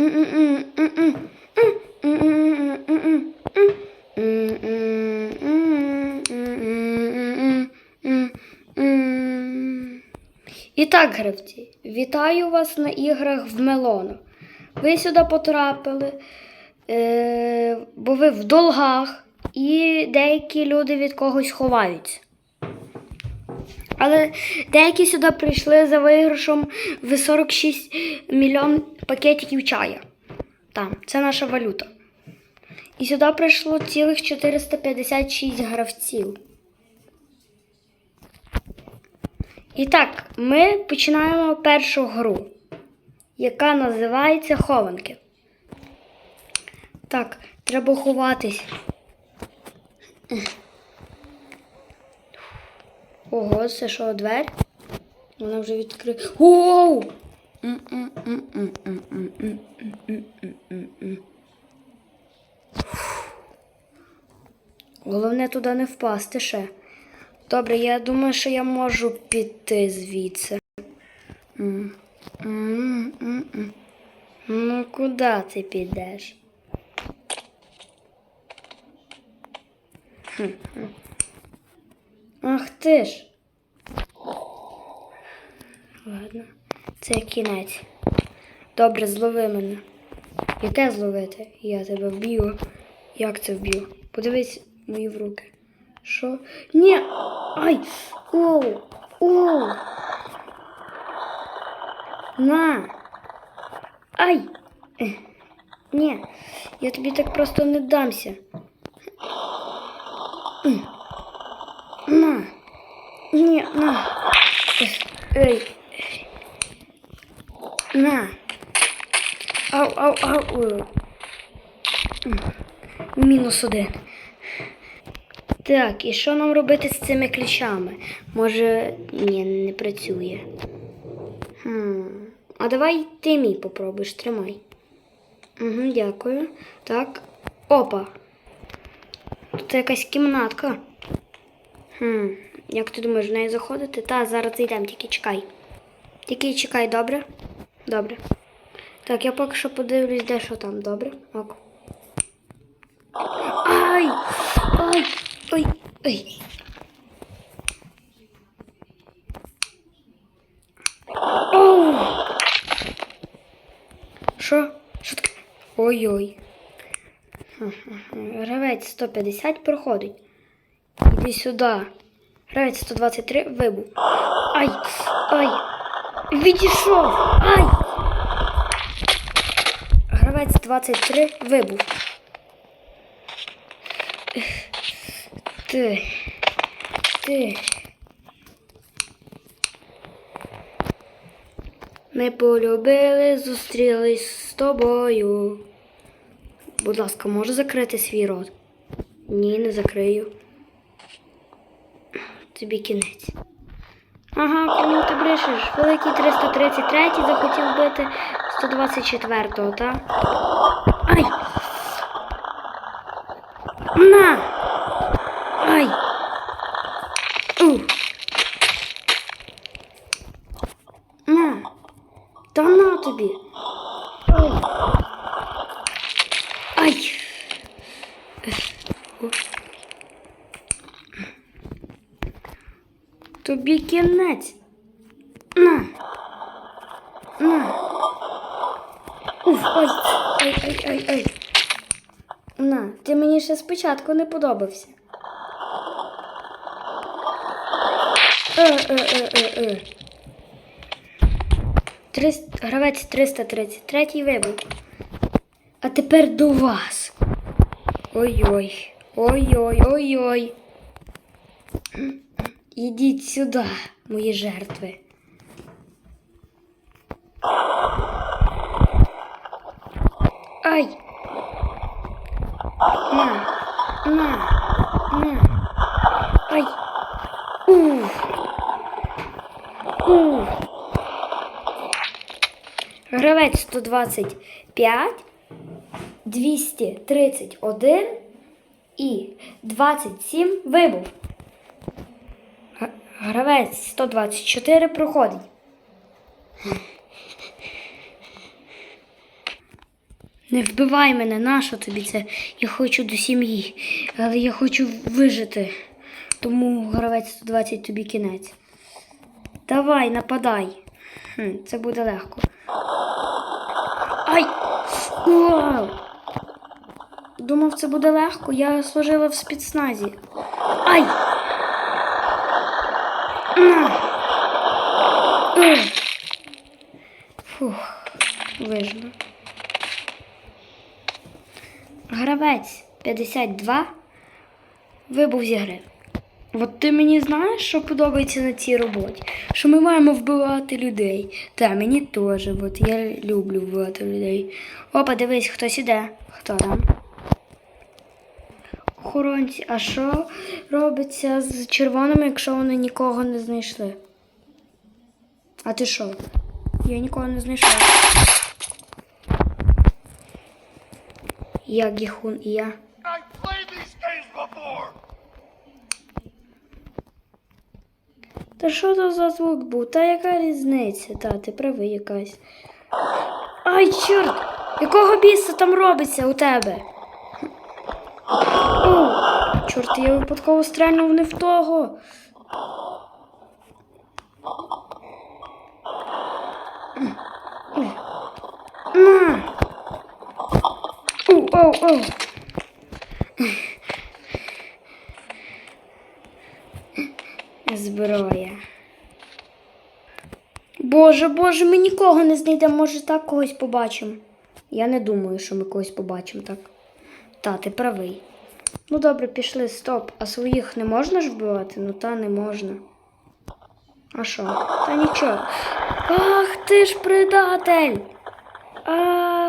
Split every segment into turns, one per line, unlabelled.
І так, гравці, вітаю вас на іграх в Мелону. Ви сюди потрапили, е, бо ви в долгах, і деякі люди від когось ховаються. Але деякі сюди прийшли за виграшом в 46 мільйон пакетиків чая. Там, це наша валюта. І сюди прийшло цілих 456 гравців. І так, ми починаємо першу гру, яка називається Хованки. Так, треба ховатись. Ого, це що, двері? Вона вже відкрила. Воу! Головне туди не впасти ще. Добре, я думаю, що я можу піти звідси. Ну, куди ти підеш? Ах ти ж. Ладно, це кінець. Добре, злови мене. Яке зловити? Я тебе вб'ю. Як це вб'ю? Подивись мої в руки. Що? Ні! Ай! Оу! Оу! На! Ай! Ні, я тобі так просто не дамся. На! Ні, на! Ей! На! Ау, ау, ау! Ой. Мінус один. Так, і що нам робити з цими ключами? Може, ні, не працює. Хм. А давай ти мій попробуєш, тримай. Угу, дякую. Так. Опа. Тут якась кімнатка. Хм. Як ти думаєш, в неї заходити? Та, зараз зайдемо, тільки чекай. Тільки чекай, добре? Добре. Так, я поки що подивлюсь, де що там, добре? Ок. Ай! Ай! Ой! Ой! Що? Що таке? Ой-ой. Гравець 150 проходить. Іди сюди. Гравець 123 вибув. Ай! Ай! Відійшов! Ай! Гравець 23 вибув. Ти. Ти. Ми полюбили, зустрілись з тобою. Будь ласка, може закрити свій рот? Ні, не закрию. Тобі кінець. Ага, кому ти брешеш? Великий 333 захотів бити 124-го, так? Ай! На! Ай! У! На! Та на тобі! Ой! Ай! Тобі кінець! На! На! Ой! Ай, ай, ай, ай! На, ти мені ще спочатку не подобався. Е, е, е, е, е. Трист... Гравець 333 вибув. А тепер до вас. Ой-ой. Ой-ой, ой-ой. Ідіть сюди, мої жертви. Ай! На, на, на. Ай. Ух. Ух. Гравець 125, 231 і 27 вибув. Гравець 124 проходить. Не вбивай мене, нащо тобі це? Я хочу до сім'ї, але я хочу вижити. Тому гравець 120 тобі кінець. Давай, нападай. Хм, це буде легко. Ай! Вау! Думав, це буде легко. Я служила в спецназі. Ай! Фух, вижила. Гравець 52 вибув зі гри. От ти мені знаєш, що подобається на цій роботі? Що ми маємо вбивати людей. Та мені теж, от я люблю вбивати людей. Опа, дивись, хтось іде. Хто там? Охоронці, а що робиться з червоними, якщо вони нікого не знайшли? А ти що? Я нікого не знайшов. Я Гіхун і я. Та що то за звук був? Та яка різниця? Та, ти правий якась. Ай, чорт! Якого біса там робиться у тебе? О, чорт, я випадково стрельнув не в того. На! Оу, оу. Зброя. Боже, боже, ми нікого не знайдемо, може так когось побачимо. Я не думаю, що ми когось побачимо так. Та, ти правий. Ну добре, пішли, стоп. А своїх не можна ж вбивати? Ну та не можна. А що? Та нічого. Ах ти ж предатель! А.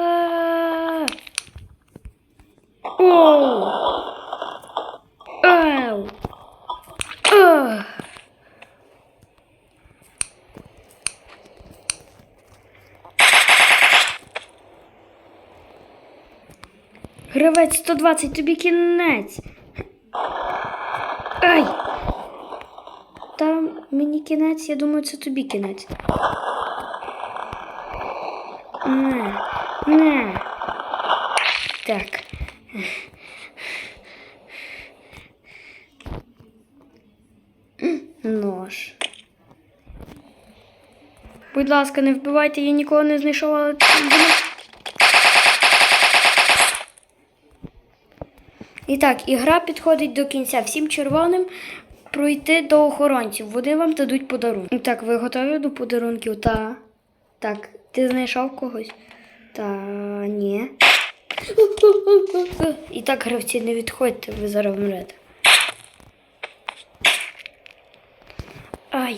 Оу! Ау! Ах! Гравець 120, тобі кінець. Ай! Там мені кінець, я думаю, це тобі кінець. Не, не. Так. Нож. Будь ласка, не вбивайте, я нікого не знайшов, але. І так, ігра підходить до кінця. Всім червоним пройти до охоронців. Вони вам дадуть подарунок. І так, ви готові до подарунків? Та. Так, ти знайшов когось? Та ні. І так, гравці, не відходьте, ви зараз вмрете. Ай.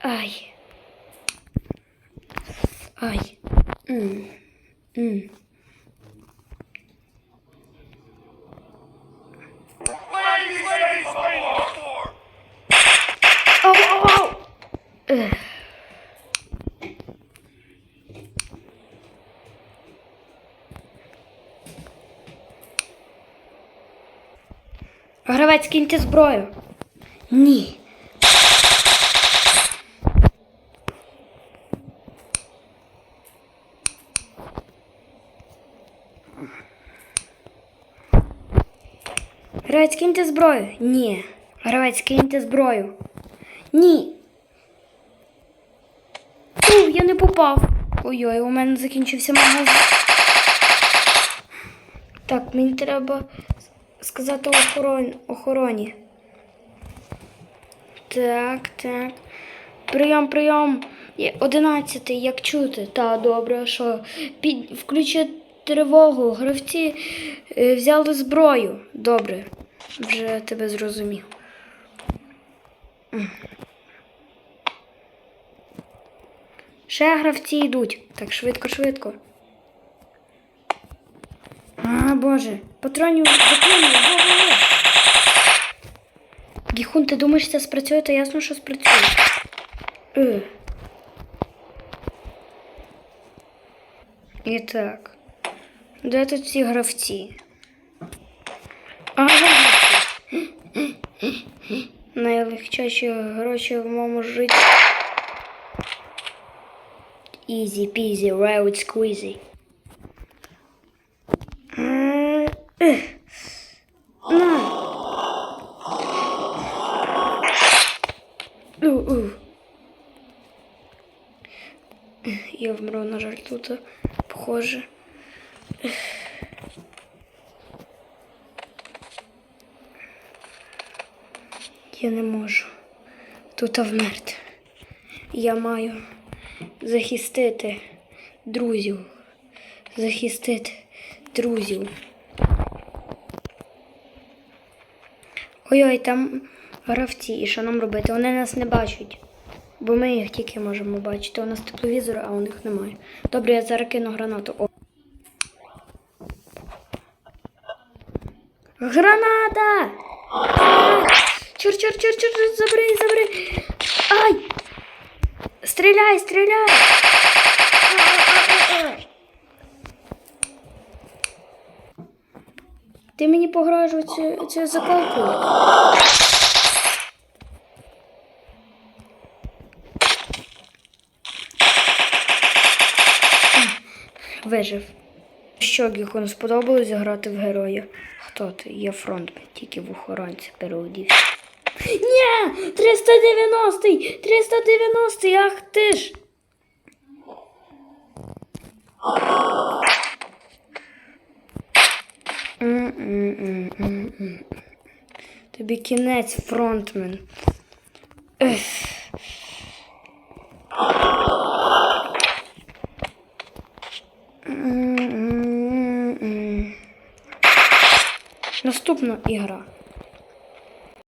Ай. Ай. М. М. Ау. Ех. Гравець, киньте зброю. Ні. Гравець, киньте зброю. Ні. Гравець, киньте зброю. Ні. Фу, я не попав. Ой-ой, у мене закінчився магазин. Так, мені треба сказати охорон... охороні. Так, так. Прийом, прийом. Одинадцятий, як чути? Та, добре, що? Під... Включи тривогу. Гравці е, взяли зброю. Добре. Вже тебе зрозумів. Ще гравці йдуть. Так, швидко, швидко. А, боже. Патронів. Во-во-во. Гіхун, ти думаєш, це спрацює, то ясно, що спрацює. Е. І так. Де тут ці гравці? Ага. Найлегчайші гроші в моєму житті. Easy peasy, road squeezy. Ех. На. У, у. Я вмру, на жаль, тут похоже. Я не можу тут вмерти. Я маю захистити друзів. Захистити друзів. Ой-ой, там гравці, і що нам робити? Вони нас не бачать. Бо ми їх тільки можемо бачити. У нас тепловізор, а у них немає. Добре, я зараз кину гранату. О. Граната! Чур, чур, чур, чур, забери, забери. Ай! Стріляй, стріляй! Ти мені погрожував цю, цю. Вижив. Що Гіхону сподобалось грати в героя? Хто ти? Я фронтмен, тільки в охоронці переодівся. Ні! 390-й! 390-й! Ах ти ж! Тобі кінець, фронтмен. Ех. Наступна ігра.